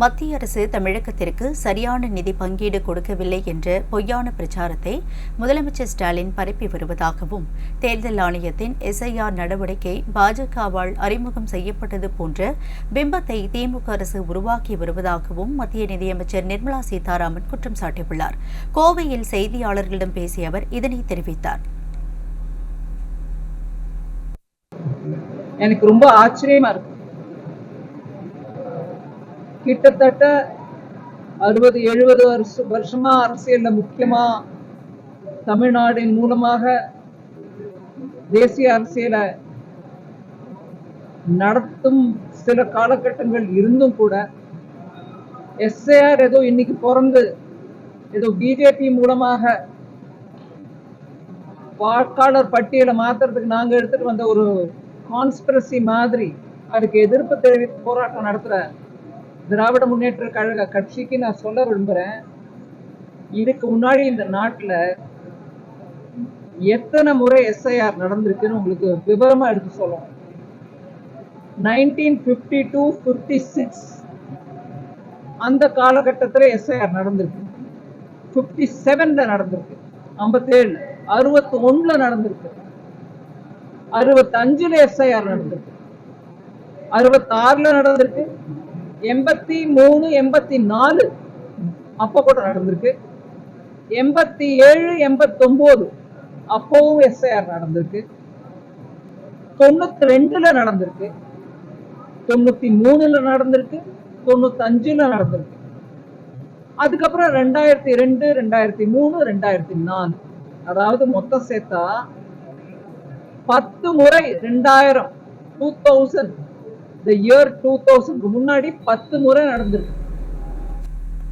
மத்திய அரசு தமிழகத்திற்கு சரியான நிதி பங்கீடு கொடுக்கவில்லை என்ற பொய்யான பிரச்சாரத்தை முதலமைச்சர் ஸ்டாலின் பரப்பி வருவதாகவும் தேர்தல் ஆணையத்தின் எஸ்ஐஆர் நடவடிக்கை பாஜகவால் அறிமுகம் செய்யப்பட்டது போன்ற பிம்பத்தை திமுக அரசு உருவாக்கி வருவதாகவும் மத்திய நிதியமைச்சர் நிர்மலா சீதாராமன் குற்றம் சாட்டியுள்ளார். கோவையில் செய்தியாளர்களிடம் பேசிய அவர் இதனை தெரிவித்தார். எனக்கு ரொம்ப ஆச்சரியமா இருக்கு. கிட்டத்தட்ட அறுபது எழுபது வருஷ வருஷமா அரசியல்ல முக்கியமா தமிழ்நாடின் மூலமாக தேசிய அரசியலை நடத்தும் சில காலகட்டங்கள் இருந்தும் கூட எஸ்ஏஆர் ஏதோ இன்னைக்கு பிறந்து ஏதோ பிஜேபி மூலமாக வாக்காளர் பட்டியலை மாத்துறதுக்கு நாங்க எடுத்துட்டு வந்த ஒரு கான்ஸ்பிரசி மாதிரி அதுக்கு எதிர்ப்பு தெரிவித்து போராட்டம் நடத்துற திராவிட முன்னேற்ற கழக கட்சிக்கு நான் சொல்ல விரும்புறேன். இதுக்கு முன்னாடி இந்த நாட்டுல எத்தனை முறை எஸ்ஐஆர் நடந்திருக்குன்னு உங்களுக்கு விவரமா எடுத்து சொல்லணும் nineteen fifty two fifty six அந்த காலகட்டத்தில் எஸ்ஐஆர் நடந்திருக்கு. பிப்டி செவன்ல நடந்திருக்கு. ஐம்பத்தேழு அறுபத்தி ஒண்ணுல நடந்திருக்கு. அறுபத்தஞ்சுல எஸ்ஐஆர் நடந்திருக்கு. அறுபத்தாறில் நடந்திருக்கு. எண்பத்தி மூணு எண்பத்தி நாலு. அப்போ கூட நடந்திருக்கு. எண்பத்தி ஏழு எண்பத்தொம்போது. அப்போவும் எஸ்ஐஆர் நடந்திருக்கு. தொண்ணூத்தி ரெண்டுல நடந்திருக்கு. தொண்ணூத்தி மூணுல நடந்திருக்கு. தொண்ணூத்தி நடந்திருக்கு. அதுக்கப்புறம் ரெண்டாயிரத்தி ரெண்டு ரெண்டாயிரத்தி மூணு ரெண்டாயிரத்தி நாலு. அதாவது மொத்தம் சேர்த்தா பத்து முறை ரெண்டாயிரம் டூ தௌசண்ட். இந்த இயர் டூ தௌசண்ட்க்கு முன்னாடி பத்து முறை நடந்திருக்கு.